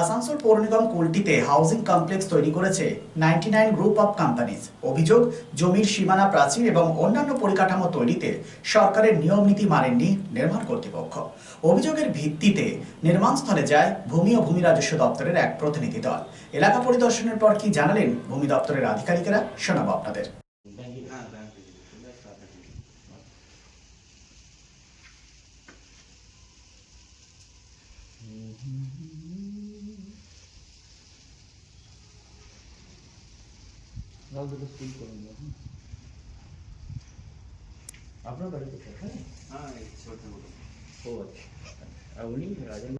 আসানসোল পৌর নিগম কুলটিতে housing complex তৈরি করেছে ninety nine group of companies অভিযোগ, জমির সীমানা প্রাচীর এবং অন্যান্য পরিকাঠামো তৈরিতে সরকারের নিয়ম নীতি মানেননি নির্মাণ কর্তৃপক্ষ। অভিযোগের ভিত্তিতে নির্মাণস্থলে যায় ভূমি ও ভূমি রাজস্ব দপ্তরের এক প্রতিনিধি দল। এলাকা পরিদর্শনের পর কি জানালেন ভূমি দপ্তরের আধিকারিকেরা? শোনাবো আপনাদের। নল দুটো স্কুল করে নিয়ে আপনার বাড়ি কোথায়? হ্যাঁ ছোটো ও আচ্ছা। উনি রাজন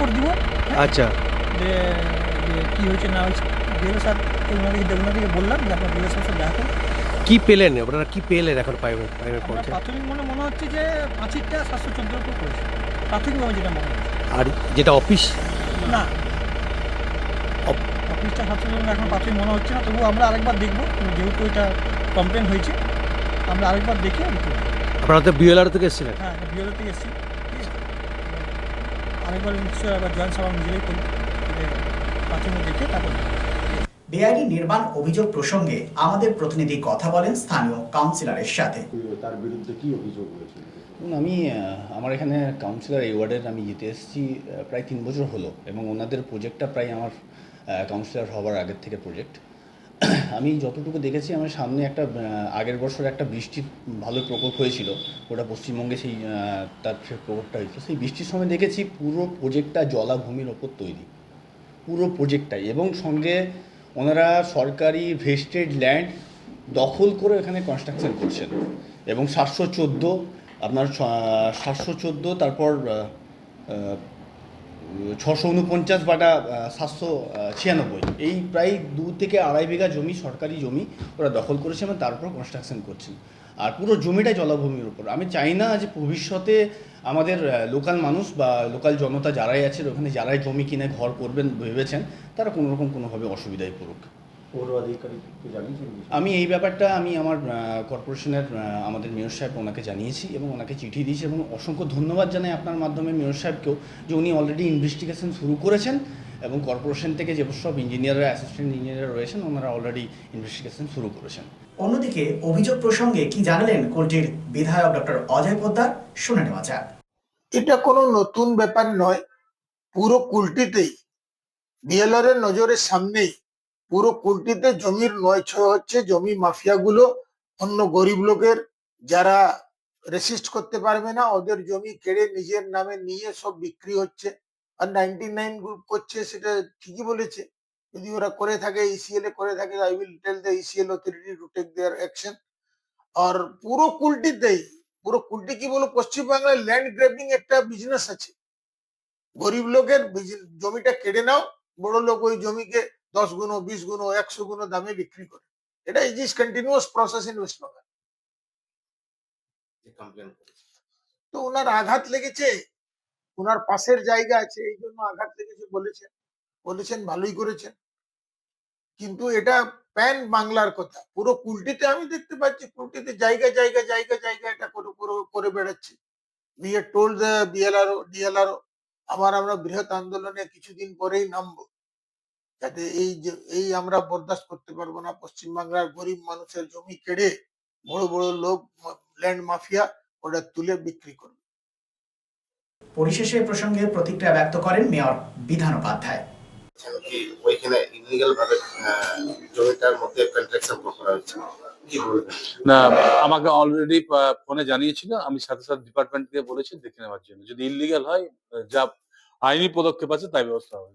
রিপোর্ট দিব আচ্ছা। যে কী হয়েছে না হয়েছে বিএলও স্যার ওনাকে ওনাদেরকে বললাম যে আপনার বিএলও স্যার সাথে দেখা কি পেলেন? আপনারা কি পেলেন এখন পাইপে পাইপে আমার প্রাথমিক মনে মনে হচ্ছে যে পাঁচিরটা সাতশো চোদ্দোর উপর করেছে প্রাথমিকভাবে যেটা মনে হচ্ছে। আর যেটা অফিস না। অফিসটা সাতশো চোদ্দ এখন প্রাথমিক মনে হচ্ছে না তবুও আমরা আরেকবার দেখব যেহেতু এটা কমপ্লেন হয়েছে আমরা আরেকবার দেখে রিপোর্ট আপনারা তো বিএলআর থেকে এসেছিলেন? হ্যাঁ বিএলও থেকে এসেছি? আরেকবার নিশ্চয়ই আবার জয়েন্ট সভা নিজেরাই করি প্রাথমিক দেখে তারপর বেআইনি নির্মাণ অভিযোগ প্রসঙ্গে আমাদের প্রতিনিধি কথা বলেন স্থানীয় কাউন্সিলরের সাথে। তার বিরুদ্ধে কি অভিযোগ রয়েছে? আমি আমার এখানে কাউন্সিলর এই ওয়ার্ডের আমি জিতে এসেছি প্রায় তিন বছর হলো এবং ওনাদের প্রজেক্টটা প্রায় আমার কাউন্সিলর হওয়ার আগের থেকে প্রজেক্ট আমি যতটুকু দেখেছি, আমার সামনে একটা আগের বছর একটা বৃষ্টির ভালো প্রকোপ হয়েছিল। ওটা পশ্চিমবঙ্গে সেই তার প্রকোপটা হয়েছিল। সেই বৃষ্টির সময় দেখেছি পুরো প্রজেক্টটা জলাভূমির ওপর তৈরি। পুরো প্রজেক্টটাই এবং সঙ্গে ওনারা সরকারি ভেস্টেড ল্যান্ড দখল করে এখানে কনস্ট্রাকশন করছেন। এবং সাতশো চোদ্দ, আপনার সাতশো চোদ্দ, তারপর ছশো উনপঞ্চাশ বাটা সাতশো ছিয়ানব্বই। এই প্রায় দু থেকে আড়াই বিঘা জমি, সরকারি জমি ওরা দখল করেছে এবং তার উপর কনস্ট্রাকশন করছেন। আর পুরো জমিটাই জলাভূমির উপর। আমি চাই না যে ভবিষ্যতে আমাদের লোকাল মানুষ বা লোকাল জনতা যারাই আছে, ওখানে যারাই জমি কিনে ঘর করবেন ভেবেছেন, তারা কোনোরকম কোনোভাবে অসুবিধায় পড়ুক। আমি এই ব্যাপারটা আমি আমার কর্পোরেশনের আমাদের মেয়র সাহেব ওনাকে জানিয়েছি এবং ওনাকে চিঠি দিয়েছি এবং অসংখ্য ধন্যবাদ জানাই আপনার মাধ্যমে মেয়র সাহেবকেও যে উনি অলরেডি ইনভেস্টিগেশন শুরু করেছেন এবং কর্পোরেশন থেকে যে সব ইঞ্জিনিয়াররা অ্যাসিস্ট্যান্ট ইঞ্জিনিয়ার রয়েছেন ওনারা অলরেডি ইনভেস্টিগেশন শুরু করেছেন। অন্যদিকে অভিযোগ প্রসঙ্গে কি জানালেন কুলটির বিধায়ক ডক্টর অজয় পোদ্দার? শুনে নেওয়া যাক। এটা কোনো নতুন ব্যাপার নয়। পুরো কুলটিতেই বিএলআর এর নজরের সামনেই পুরো কুলটিতে জমির নয় ছয় হচ্ছে জমি মাফিয়াগুলো অন্য গরিব লোকের যারা রেসিস্ট করতে পারবে না, ওদের জমি কেড়ে নিজের নামে নিয়ে সব বিক্রি হচ্ছে। আর নাইনটি নাইন গ্রুপ করছে সেটা ঠিকই বলেছে। যদি ওরা করে থাকে ইসিএল এ করে থাকে I will tell the ECL authority to take their action আর পুরো কুলটিতেই, পুরো কুলটি কি বলো, পশ্চিমবাংলায় ল্যান্ড গ্র্যাবিং একটা বিজনেস আছে। গরিব লোকের জমিটা কেড়ে নাও, বড় লোক ওই জমিকে দশ গুণ বিশ গুণ একশো গুণ দামে বিক্রি করে। এটা is is continuous process in West Bengal তো ওনার আঘাত লেগেছে ওনার পাশের জায়গা আছে এই জন্য আঘাত লেগেছে বলেছেন। বলেছেন ভালোই করেছেন। কিন্তু এটা প্যান বাংলার কথা। পুরো কুলটিতে আমি দেখতে পাচ্ছি কুলটিতে জায়গা জায়গা জায়গা জায়গা এটা করে করে- বেড়াচ্ছে। We are told the BLRO DLRO আবার আমরা বৃহৎ আন্দোলনে কিছুদিন পরেই নামবো। যাতে এই যে এই আমরা বরদাস্ত করতে পারব না। পশ্চিমবাংলার গরিব মানুষের জমি কেড়ে বড় বড় লোক ল্যান্ড মাফিয়া ওটা তুলে বিক্রি করবে। পরিশেষে প্রসঙ্গে প্রতিক্রিয়া ব্যক্ত করেন মেয়র বিধান উপাধ্যায়। কি ওইখানে ইলিগাল ভাবে জমিটার মধ্যে কন্ট্রাকশন করা হচ্ছে না আমাকে অলরেডি ফোনে জানিয়েছিল। আমি সাথে সাথে ডিপার্টমেন্টকে বলেছি দেখে নেওয়ার জন্য। যদি ইলিগাল হয় যা আইনি পদক্ষেপ আছে তাই ব্যবস্থা হবে।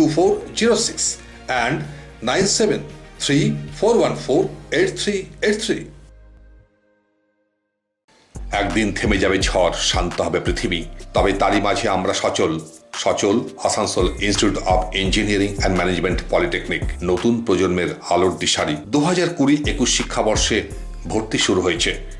2406 and 973 414 8383. একদিন থেমে যাবে ঝড়, শান্ত হবে পৃথিবী। তবে তারই মাঝে আমরা সচল। সচল Asansol institute of engineering and management polytechnic নতুন প্রজন্মের আলোর দিশারি। দু হাজার কুড়ি একুশ শিক্ষাবর্ষে ভর্তি শুরু হয়েছে।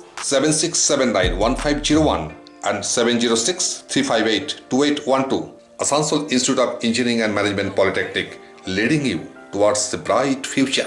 1501 and 706 358 2812. Asansol Institute of Engineering and Management Polytechnic, leading you towards the bright future.